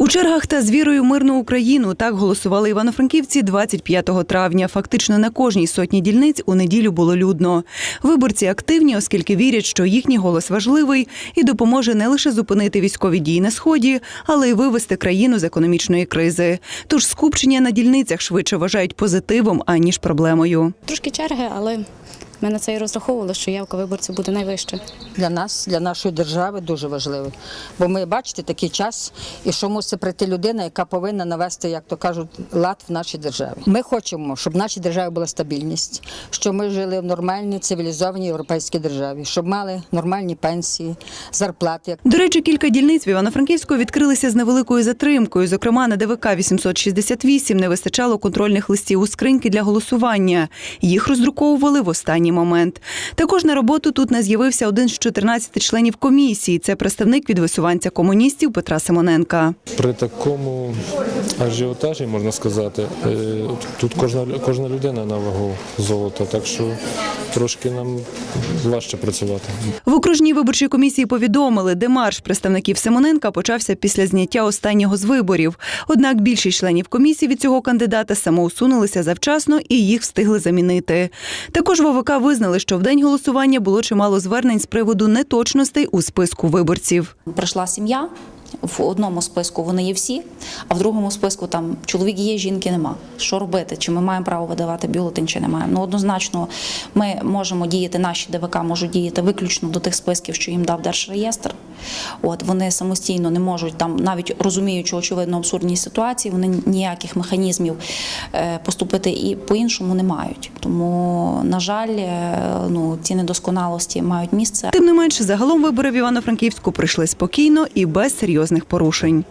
У чергах та з вірою мирну Україну так голосували івано-франківці 25 травня. Фактично на кожній сотні дільниць у неділю було людно. Виборці активні, оскільки вірять, що їхній голос важливий і допоможе не лише зупинити військові дії на сході, але й вивести країну з економічної кризи. Тож скупчення на дільницях швидше вважають позитивом аніж проблемою. Трошки черги, але ми на це і розраховували, що явка виборців буде найвища. для нас, для нашої держави дуже важливо. Бо ми бачите такий час, і що мусить прийти людина, яка повинна навести, як то кажуть, лад в нашій державі. Ми хочемо, щоб в нашій державі була стабільність, щоб ми жили в нормальній цивілізованій європейській державі, щоб мали нормальні пенсії, зарплати. До речі, кілька дільниць в Івано-Франківську відкрилися з невеликою затримкою. Зокрема, на ДВК 868 не вистачало контрольних листів у скриньки для голосування. Їх роздруковували в останній момент. Також на роботу тут не з'явився один з 14 членів комісії. Це представник від висуванця комуністів Петра Симоненка. При такому ажіотажі, можна сказати, е, тут кожна, кожна людина на вагу золота, так що трошки нам важче працювати. В окружній виборчій комісії повідомили, демарш представників Симоненка почався після зняття останнього з виборів. Однак більшість членів комісії від цього кандидата самоусунулися завчасно і їх встигли замінити. Також в Визнали, що в день голосування було чимало звернень з приводу неточностей у списку виборців. прийшла сім'я. В одному списку вони є всі, а в другому списку там чоловік є, жінки нема. Що робити? Чи ми маємо право видавати бюлетень, чи не маємо? Ну однозначно, ми можемо діяти, наші ДВК можуть діяти виключно до тих списків, що їм дав Держреєстр. От вони самостійно не можуть там, навіть розуміючи очевидно абсурдні ситуації, вони ніяких механізмів е, поступити і по-іншому не мають. Тому, на жаль, е, ну ці недосконалості мають місце. Тим не менше, загалом вибори в Івано-Франківську пройшли спокійно і без серйозних порушень.